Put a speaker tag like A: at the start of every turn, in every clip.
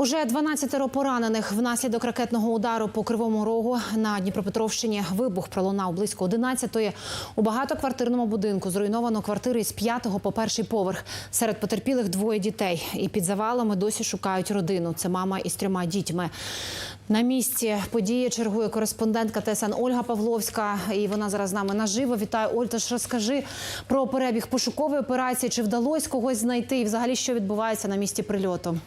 A: Уже 12 поранених внаслідок ракетного удару по кривому рогу на Дніпропетровщині. Вибух пролунав близько 11-ї. У багатоквартирному будинку зруйновано квартири з 5 по перший поверх. Серед потерпілих двоє дітей. І під завалами досі шукають родину. Це мама із трьома дітьми. На місці події чергує кореспондентка ТСН Ольга Павловська. І вона зараз з нами наживо. Вітаю, Оль. Тож розкажи про перебіг пошукової операції. Чи вдалося когось знайти? І взагалі що відбувається на місці прильоту?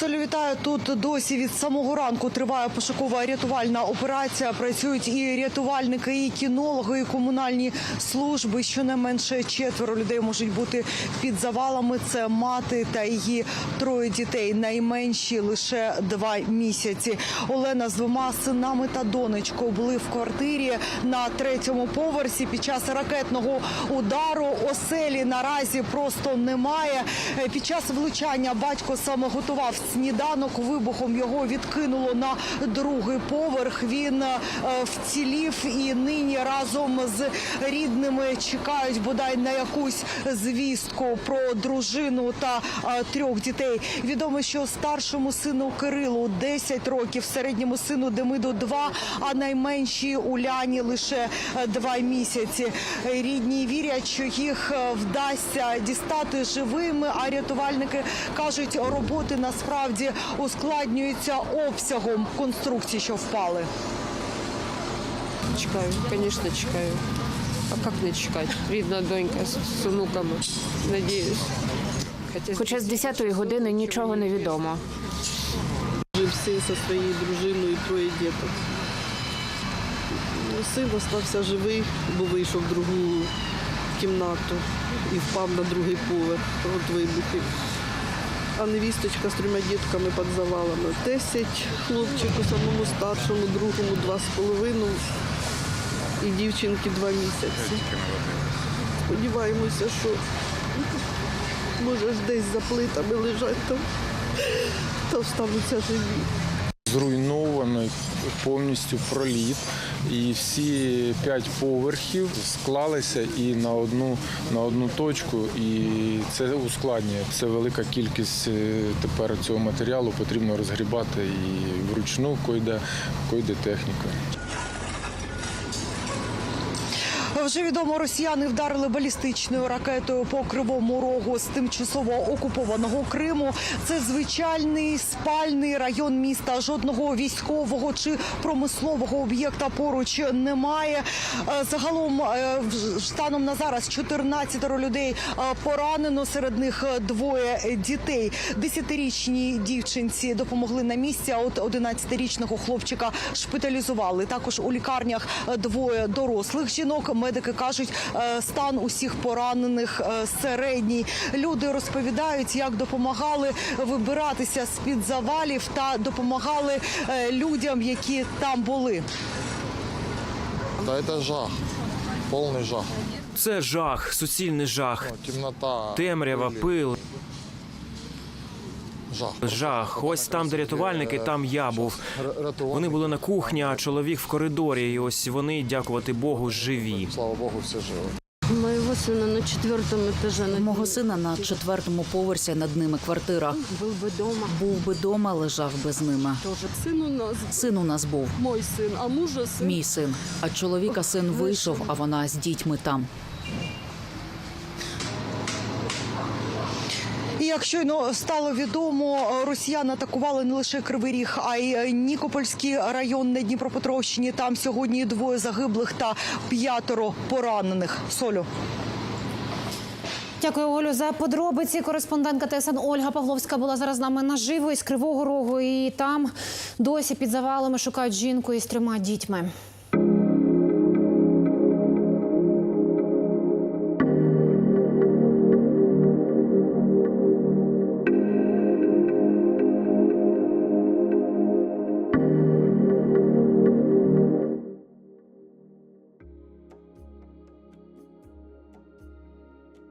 B: Солю, вітаю. Тут досі від самого ранку триває пошукова рятувальна операція. Працюють і рятувальники, і кінологи, і комунальні служби. Щонайменше четверо людей можуть бути під завалами. Це мати та її троє дітей. Найменші лише два місяці. Олена з двома синами та донечкою були в квартирі на третьому поверсі. Під час ракетного удару оселі наразі просто немає. Під час влучання батько саме готував сніданок. Вибухом його відкинуло на другий поверх. Він е, вцілів і нині разом з рідними чекають бодай на якусь звістку про дружину та е, трьох дітей. Відомо, що старшому сину Кирилу 10 років, середньому сину Демиду 2, а найменшій Уляні лише е, два місяці. Е, Рідні вірять, що їх е, вдасться дістати живими. А рятувальники кажуть, роботи насправді ускладнюються обсягом конструкцій, що впали.
C: Чекаю, конечно, чекаю. А как не чекати? Рідна донька з, онуками. Надіюсь.
D: Хоча з 10-ї години нічого не відомо.
E: Жив син зі своєю дружиною і троє діток. Ну, Син залишився живий, бо вийшов в другу кімнату і впав на другий поверх від вибухів. А невісточка з трьома дітками під завалами. Десять хлопчику, самому старшому, другому два з половиною і дівчинки два місяці. Сподіваємося, що може ж десь за плитами лежать там, та встануться живі.
F: Зруйнований повністю проліт, і всі п'ять поверхів склалися і на одну на одну точку, і це ускладнює. Це велика кількість е, тепер цього матеріалу потрібно розгрібати і вручну койде, койде техніка.
B: Вже відомо, росіяни вдарили балістичною ракетою по кривому рогу з тимчасово окупованого Криму. Це звичайний спальний район міста. Жодного військового чи промислового об'єкта поруч немає. Е, Загалом е, станом на зараз 14 людей е, поранено. Серед них е, двоє дітей. Десятирічній дівчинці допомогли на місці. А от 11-річного хлопчика шпиталізували. Також у лікарнях е, двоє дорослих жінок. Медики кажуть, е, стан усіх поранених е, середній. Люди розповідають, як допомагали вибиратися з під завалів та допомагали е, людям, які там були.
G: Да это жах, повний жах.
H: Це жах, суцільний жах,
G: Темнота,
H: темрява, пил,
G: жах.
H: Ось там, де рятувальники, там я був. Вони були на кухні, а чоловік в коридорі. І ось вони, дякувати Богу, живі.
G: Слава Богу, все живі.
C: Моєго сина на четвертому етажі.
I: Мого сина на четвертому поверсі над ними квартира.
C: був би вдома.
I: Був би дома, лежав би з ними.
C: Тоже син у нас,
I: Син у нас був,
C: мой син, а мужа син.
I: мій син. А чоловіка син вийшов, а вона з дітьми там.
B: Як щойно стало відомо, росіяни атакували не лише Кривий Ріг, а й Нікопольський район на Дніпропетровщині. Там сьогодні двоє загиблих та п'ятеро поранених. Солю.
A: Дякую, Олю, за подробиці. Кореспондентка ТСН Ольга Павловська була зараз з нами наживо із Кривого Рогу. І там досі під завалами шукають жінку із трьома дітьми.